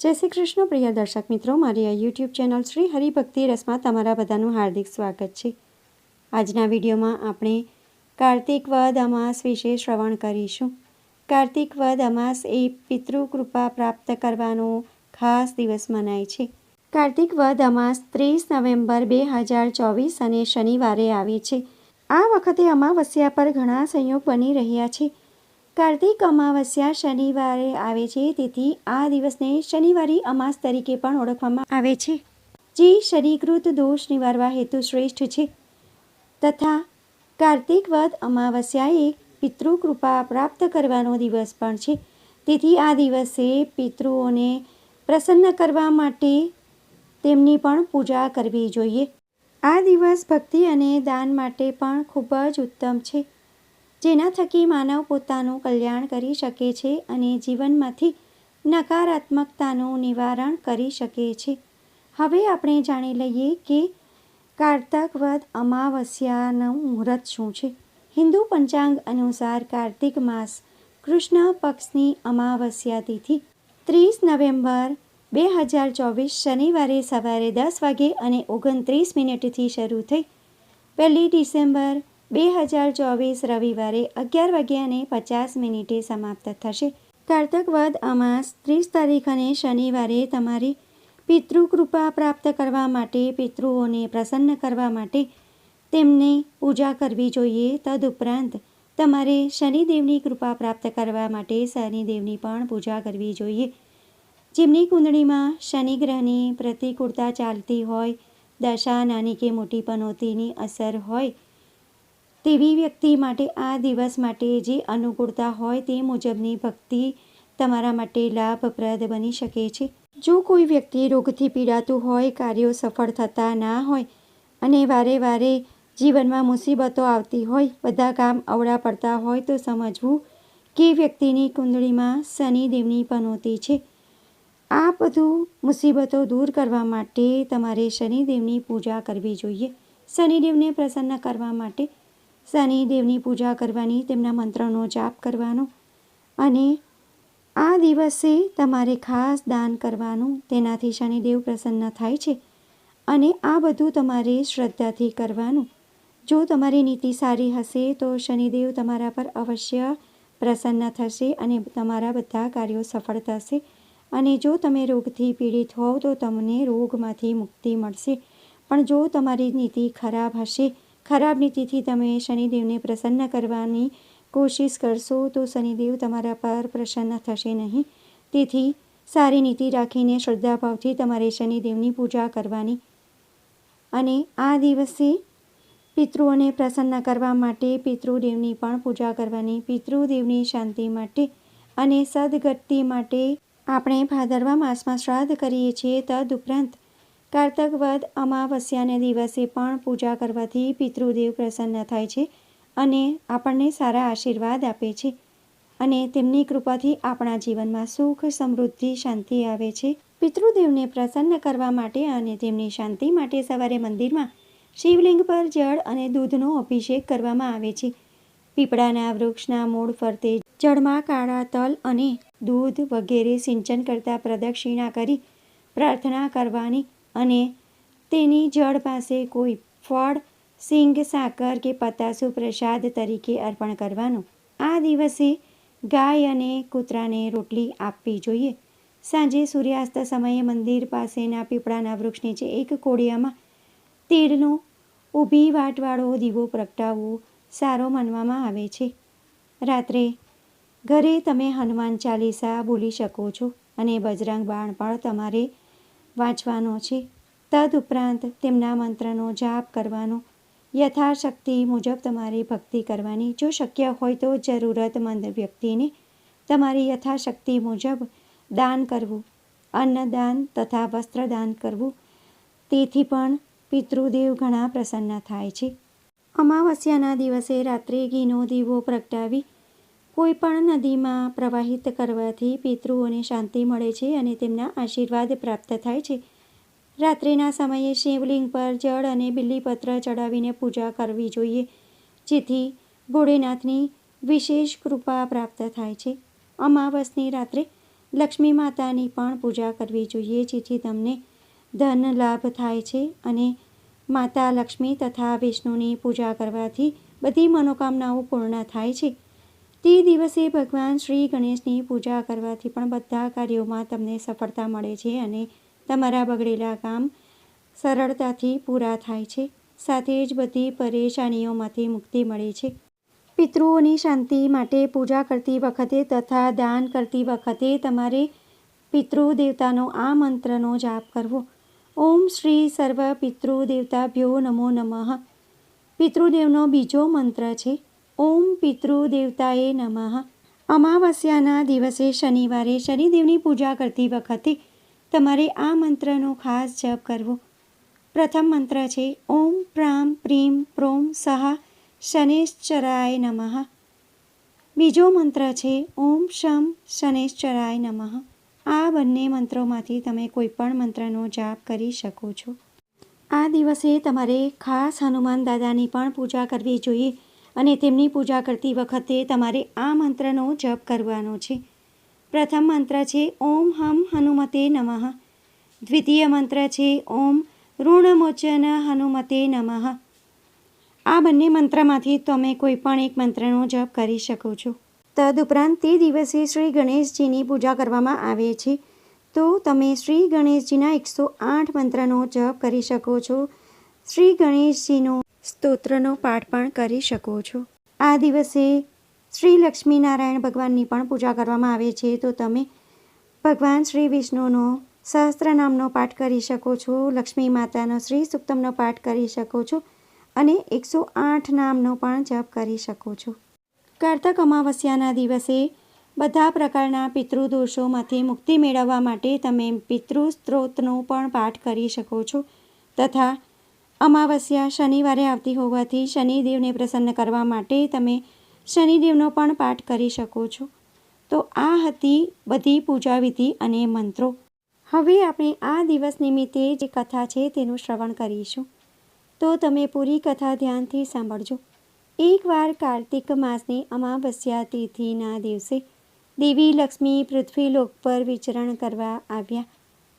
જય શ્રી કૃષ્ણ, પ્રિય દર્શક મિત્રો. મારી આ યુટ્યુબ ચેનલ શ્રી હરિભક્તિ રસમાં તમારા બધાનું હાર્દિક સ્વાગત છે. આજના વિડીયોમાં આપણે કાર્તિક વદ અમાસ વિશે શ્રવણ કરીશું. કાર્તિક વદ અમાસ એ પિતૃ કૃપા પ્રાપ્ત કરવાનો ખાસ દિવસ મનાય છે. કાર્તિક વદ અમાસ ત્રીસ નવેમ્બર બે હજાર ચોવીસ અને શનિવારે આવે છે. આ વખતે અમાવસ્યા પર ઘણા સંયોગ બની રહ્યા છે. કાર્તિક અમાવસ્યા શનિવારે આવે છે. તેથી આ દિવસને શનિવારી અમાસ તરીકે પણ ઓળખવામાં આવે છે. જે, શનિકૃત દોષ નિવારવા હેતુ શ્રેષ્ઠ છે. તથા કાર્તિક વદ અમાવસ્યા એ પિતૃ કૃપા પ્રાપ્ત કરવાનો દિવસ પણ છે. તેથી આ દિવસે પિતૃઓને પ્રસન્ન કરવા માટે તેમની પણ પૂજા કરવી જોઈએ. આ દિવસ ભક્તિ અને દાન માટે પણ ખૂબ જ ઉત્તમ છે. જેના થકી માનવ પોતાનું કલ્યાણ કરી શકે છે અને જીવનમાંથી નકારાત્મકતાનું નિવારણ કરી શકે છે. હવે આપણે જાણી લઈએ કે કાર્તક વદ અમાવસ્યાનું મુહૂર્ત શું છે. હિન્દુ પંચાંગ અનુસાર કાર્તિક માસ કૃષ્ણ પક્ષની અમાવસ્યા તિથિ ત્રીસ નવેમ્બર બે હજાર ચોવીસ શનિવારે સવારે દસ વાગે અને ઓગણત્રીસ મિનિટથી શરૂ થઈ. પહેલી ડિસેમ્બર બે હજાર ચોવીસ રવિવારે અગિયાર વાગ્યાને પચાસ મિનિટે સમાપ્ત થશે. કારતક વદ અમાસ ત્રીસ તારીખ અને શનિવારે તમારી પિતૃકૃપા પ્રાપ્ત કરવા માટે, પિતૃઓને પ્રસન્ન કરવા માટે તેમને પૂજા કરવી જોઈએ. તદુપરાંત તમારે શનિદેવની કૃપા પ્રાપ્ત કરવા માટે શનિદેવની પણ પૂજા કરવી જોઈએ. જેમની કુંડળીમાં શનિગ્રહની પ્રતિકૂળતા ચાલતી હોય, દશા નાની કે મોટી પનોતીની અસર હોય તેવી વ્યક્તિ માટે, આ દિવસ માટે જે અનુકૂળતા હોય તે મુજબની ભક્તિ તમારા માટે લાભપ્રદ બની શકે છે. જો કોઈ વ્યક્તિ રોગથી પીડાતું હોય, કાર્યો સફળ થતા ના હોય અને વારે વારે જીવનમાં મુસીબતો આવતી હોય, બધા કામ અવળા પડતા હોય, તો સમજવું કે વ્યક્તિની કુંડળીમાં શનિદેવની પનોતી છે. આ બધું મુસીબતો દૂર કરવા માટે તમારે શનિદેવની પૂજા કરવી જોઈએ. શનિદેવને પ્રસન્ન કરવા માટે શનિદેવની પૂજા કરવાની, તેમના મંત્રનો જાપ કરવાનો અને આ દિવસે તમારે ખાસ દાન કરવાનું. તેનાથી શનિદેવ પ્રસન્ન થાય છે અને આ બધું તમારે શ્રદ્ધાથી કરવાનું. જો તમારી નીતિ સારી હશે તો શનિદેવ તમારા પર અવશ્ય પ્રસન્ન થશે અને તમારા બધા કાર્યો સફળ થશે. અને જો તમે રોગથી પીડિત હોવ તો તમને રોગમાંથી મુક્તિ મળશે. પણ જો તમારી નીતિ ખરાબ હશે ખરાબ નીતિથી તમે શનિદેવને પ્રસન્ન કરવાની કોશિશ કરશો તો શનિદેવ તમારા પર પ્રસન્ન થશે નહીં. તેથી સારી નીતિ રાખીને શ્રદ્ધાભાવથી તમારે શનિદેવની પૂજા કરવાની. અને આ દિવસે પિતૃઓને પ્રસન્ન કરવા માટે પિતૃદેવની પણ પૂજા કરવાની. પિતૃદેવની શાંતિ માટે અને સદગતિ માટે આપણે ભાદરવા માસમાં શ્રાદ્ધ કરીએ છીએ તદુપરાંત કારતક વદ અમાવસ્યાને દિવસે પણ પૂજા કરવાથી પિતૃદેવ પ્રસન્ન થાય છે અને આપણને સારા આશીર્વાદ આપે છે અને તેમની કૃપાથી આપણા જીવનમાં સુખ, સમૃદ્ધિ, શાંતિ આવે છે. પિતૃદેવને પ્રસન્ન કરવા માટે અને તેમની શાંતિ માટે સવારે મંદિરમાં શિવલિંગ પર જળ અને દૂધનો અભિષેક કરવામાં આવે છે. પીપળાના વૃક્ષના મૂળ ફરતે જળમાં કાળા તલ અને દૂધ વગેરે સિંચન કરતા પ્રદક્ષિણા કરી પ્રાર્થના કરવાની અને તેની જળ પાસે કોઈ ફળ, સિંગ, સાકર કે પતાસુ પ્રસાદ તરીકે અર્પણ કરવાનું. આ દિવસે ગાય અને કૂતરાને રોટલી આપવી જોઈએ. સાંજે સૂર્યાસ્ત સમયે મંદિર પાસેના પીપળાના વૃક્ષ નીચે એક કોડિયામાં તીડનો ઊભી વાટવાળો દીવો પ્રગટાવવો સારો માનવામાં આવે છે. રાત્રે ઘરે તમે હનુમાન ચાલીસા બોલી શકો છો અને બજરંગ બાણ પણ તમારે વાંચવાનો છે. તદુપરાંત તેમના મંત્રનો જાપ કરવાનો. યથાશક્તિ મુજબ તમારી ભક્તિ કરવાની. જો શક્ય હોય તો જરૂરતમંદ વ્યક્તિને તમારી યથાશક્તિ મુજબ દાન કરવું. અન્નદાન તથા વસ્ત્રદાન કરવું. તેથી પણ પિતૃદેવ ઘણા પ્રસન્ન થાય છે. અમાવસ્યાના દિવસે રાત્રે ઘીનો દીવો પ્રગટાવી કોઈ પણ નદીમાં પ્રવાહિત કરવાથી પિતૃઓને શાંતિ મળે છે અને તેમના આશીર્વાદ પ્રાપ્ત થાય છે. રાત્રિના સમયે શિવલિંગ પર જળ અને બિલ્લીપત્ર ચડાવીને પૂજા કરવી જોઈએ, જેથી ભોળેનાથની વિશેષ કૃપા પ્રાપ્ત થાય છે. અમાવસની રાત્રે લક્ષ્મી માતાની પણ પૂજા કરવી જોઈએ, જેથી તમને ધન લાભ થાય છે અને માતા લક્ષ્મી તથા વિષ્ણુની પૂજા કરવાથી બધી મનોકામનાઓ પૂર્ણ થાય છે. તે દિવસે ભગવાન શ્રી ગણેશની પૂજા કરવાથી પણ બધા કાર્યોમાં તમને સફળતા મળે છે અને તમારા બગડેલા કામ સરળતાથી પૂરા થાય છે. સાથે જ બધી પરેશાનીઓમાંથી મુક્તિ મળે છે. પિતૃઓની શાંતિ માટે પૂજા કરતી વખતે તથા દાન કરતી વખતે તમારે પિતૃ દેવતાનો આ મંત્રનો જાપ કરવો. ઓમ શ્રી સર્વ પિતૃ દેવતાભ્યો નમો નમઃ. પિતૃદેવનો બીજો મંત્ર છે ઓમ પિતૃ દેવતાએ નમઃ. અમાવસ્યાના દિવસે શનિવારે શનિદેવની પૂજા કરતી વખતે તમારે આ મંત્રનો ખાસ જપ કરવો. પ્રથમ મંત્ર છે, ઓમ પ્રામ પ્રીમ પ્રોમ સહ શનેશ્ચરાય નમઃ. બીજો મંત્ર છે, ઓમ શમ શનેશ્ચરાય નમઃ. આ બંને મંત્રોમાંથી તમે કોઈ પણ મંત્રનો જાપ કરી શકો છો. આ દિવસે તમારે ખાસ હનુમાન દાદાની પણ પૂજા કરવી જોઈએ. અને તેમની પૂજા કરતી વખતે તમારે આ મંત્રનો જપ કરવાનો છે. પ્રથમ મંત્ર છે, ઓમ હમ હનુમતે નમઃ. દ્વિતીય મંત્ર છે, ઓમ ઋણમોચન હનુમતે નમઃ. આ બંને મંત્રમાંથી તમે કોઈ પણ એક મંત્રનો જપ કરી શકો છો. તદુપરાંત તે દિવસે શ્રી ગણેશજીની પૂજા કરવામાં આવે છે. તો તમે શ્રી ગણેશજીના એકસો આઠ મંત્રનો જપ કરી શકો છો. શ્રી ગણેશજીનો સ્તોત્રનો પાઠ પણ કરી શકો છો. આ દિવસે શ્રી લક્ષ્મીનારાયણ ભગવાનની પણ પૂજા કરવામાં આવે છે. તો તમે ભગવાન શ્રી વિષ્ણુનો સહસ્ત્ર નામનો પાઠ કરી શકો છો. લક્ષ્મી માતાનો શ્રી સુક્તમનો પાઠ કરી શકો છો. અને એકસો આઠ નામનો પણ જપ કરી શકો છો. કારતક અમાવસ્યાના દિવસે બધા પ્રકારના પિતૃદોષોમાંથી મુક્તિ મેળવવા માટે તમે પિતૃ સ્ત્રોતનો પણ પાઠ કરી શકો છો. તથા અમાવસ્યા શનિવારે આવતી હોવાથી શનિદેવને પ્રસન્ન કરવા માટે તમે શનિદેવનો પણ પાઠ કરી શકો છો. તો આ હતી બધી પૂજા વિધિ અને મંત્રો. હવે આપણે આ દિવસ નિમિત્તે જે કથા છે તેનું શ્રવણ કરીશું. તો તમે પૂરી કથા ધ્યાનથી સાંભળજો. એકવાર કાર્તિક માસની અમાવસ્યા તિથિના દિવસે દેવી લક્ષ્મી પૃથ્વીલોક પર વિચરણ કરવા આવ્યા.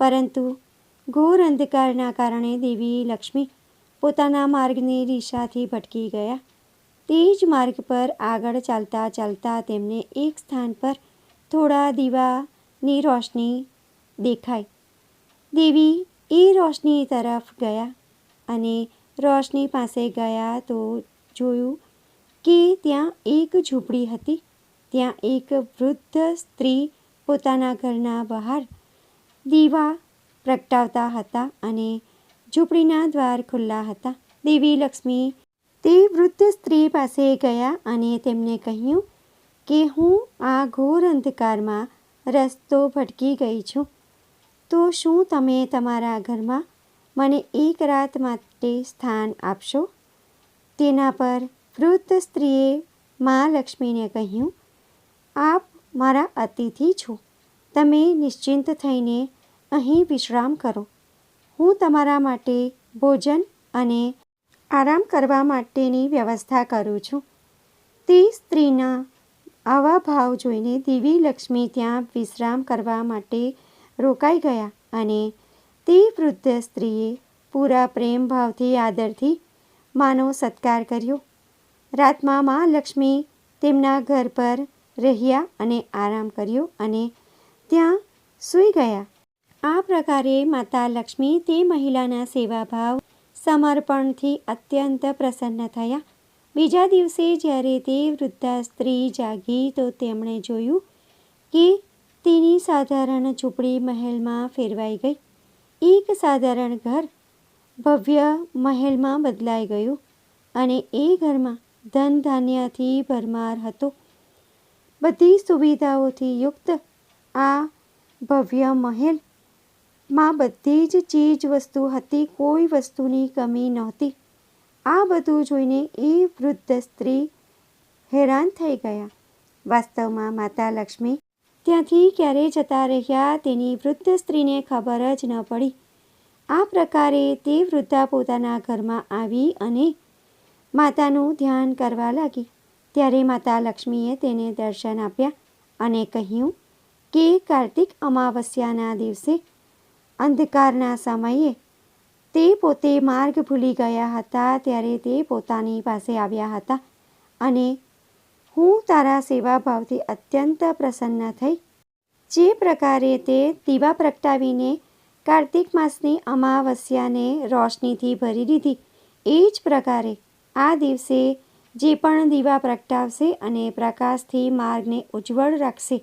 પરંતુ ઘોર અંધકારના કારણે દેવી લક્ષ્મી પોતાના માર્ગની દિશાથી ભટકી ગયા. તે જ માર્ગ પર આગળ ચાલતા ચાલતા તેમને એક સ્થાન પર થોડા દીવાની રોશની દેખાઈ. દેવી એ રોશની તરફ ગયા અને રોશની પાસે ગયા તો જોયું કે ત્યાં એક ઝૂંપડી હતી. ત્યાં એક વૃદ્ધ સ્ત્રી પોતાના ઘરના બહાર દીવા પ્રગટાવતા હતા અને ઝૂંપડીના દ્વાર ખુલ્લા હતા. દેવી લક્ષ્મી તે વૃદ્ધ સ્ત્રી પાસે ગયા અને તેમને કહ્યું કે, હું આ ઘોર અંધકારમાં રસ્તો ભટકી ગઈ છું. તો શું તમે તમારા ઘરમાં મને એક રાત માટે સ્થાન આપશો? તેના પર વૃદ્ધ સ્ત્રીએ મા લક્ષ્મીને કહ્યું, આપ મારા અતિથિ છો. તમે નિશ્ચિંત થઈને અહીં વિશ્રામ કરો. હું તમારા માટે ભોજન અને આરામ કરવા માટેની વ્યવસ્થા કરું છું. તે સ્ત્રીના આવા ભાવ જોઈને દેવી લક્ષ્મી ત્યાં વિશ્રામ કરવા માટે રોકાઈ ગયા અને તે વૃદ્ધ સ્ત્રીએ પૂરા પ્રેમ ભાવથી, આદરથી માનો સત્કાર કર્યો. રાતમાં મા લક્ષ્મી તેમના ઘર પર રહ્યા અને આરામ કર્યો અને ત્યાં સૂઈ ગયા. આ પ્રકારે માતા લક્ષ્મી તે મહિલાના સેવાભાવ સમર્પણથી અત્યંત પ્રસન્ન થયા. બીજા દિવસે જ્યારે તે વૃદ્ધા સ્ત્રી જાગી તો તેમણે જોયું કે તેની સાધારણ ઝૂંપડી મહેલમાં ફેરવાઈ ગઈ. એક સાધારણ ઘર ભવ્ય મહેલમાં બદલાઈ ગયું અને એ ઘરમાં ધન ધાન્યથી ભરમાર હતો. બધી સુવિધાઓથી યુક્ત આ ભવ્ય મહેલમાં બધી જ ચીજ વસ્તુ હતી, કોઈ વસ્તુની કમી નહોતી. આ બધું જોઈને એ વૃદ્ધ સ્ત્રી હેરાન થઈ ગયા. વાસ્તવમાં માતા લક્ષ્મી ત્યાંથી ક્યારે જતા રહ્યા તેની વૃદ્ધ સ્ત્રીને ખબર જ ન પડી. આ પ્રકારે તે વૃદ્ધા પોતાના ઘરમાં આવી અને માતાનું ધ્યાન કરવા લાગી. ત્યારે માતા લક્ષ્મીએ તેને દર્શન આપ્યા અને કહ્યું કે કાર્તિક અમાવસ્યાના દિવસે અંધકારના સમયે તે પોતે માર્ગ ભૂલી ગયા હતા ત્યારે તે પોતાની પાસે આવ્યા હતા. અને હું તારા સેવાભાવથી અત્યંત પ્રસન્ન થઈ. જે પ્રકારે તે દીવા પ્રગટાવીને કાર્તિક માસની અમાવસ્યાને રોશનીથી ભરી દીધી. એ જ પ્રકારે આ દિવસે જે પણ દીવા પ્રગટાવશે અને પ્રકાશથી માર્ગને ઉજ્જવળ રાખશે,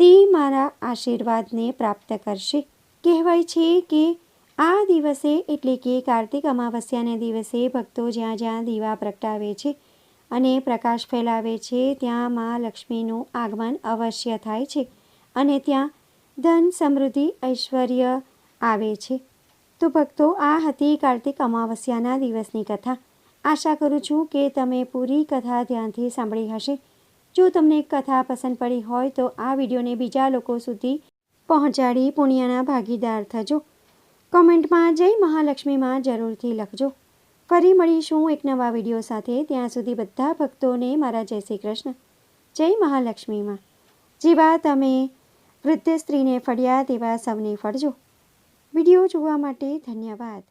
તે મારા આશીર્વાદને પ્રાપ્ત કરશે. કહેવાય છે કે આ દિવસે એટલે કે કાર્તિક અમાવસ્યાને દિવસે ભક્તો જ્યાં જ્યાં દીવા પ્રગટાવે છે અને પ્રકાશ ફેલાવે છે, ત્યાં મા લક્ષ્મીનું આગમન અવશ્ય થાય છે અને ત્યાં ધન સમૃદ્ધિ ઐશ્વર્ય આવે છે. તો ભક્તો, આ હતી કાર્તિક અમાવસ્યાના દિવસની કથા. આશા કરું છું કે તમે પૂરી કથા ધ્યાનથી સાંભળી હશે. જો તમને કથા પસંદ પડી હોય તો આ વિડીયોને બીજા લોકો સુધી પહોંચાડી પુણ્યના ભાગીદાર થજો. કોમેન્ટમાં જય મહાલક્ષ્મીમાં જરૂરથી લખજો. ફરી મળીશું એક નવા વીડિયો સાથે. ત્યાં સુધી બધા ભક્તોને મારા જય શ્રી કૃષ્ણ. જય મહાલક્ષ્મીમાં. જેવા તમે વૃદ્ધ સ્ત્રીને ફળ્યા તેવા સૌને ફળજો. વીડિયો જોવા માટે ધન્યવાદ.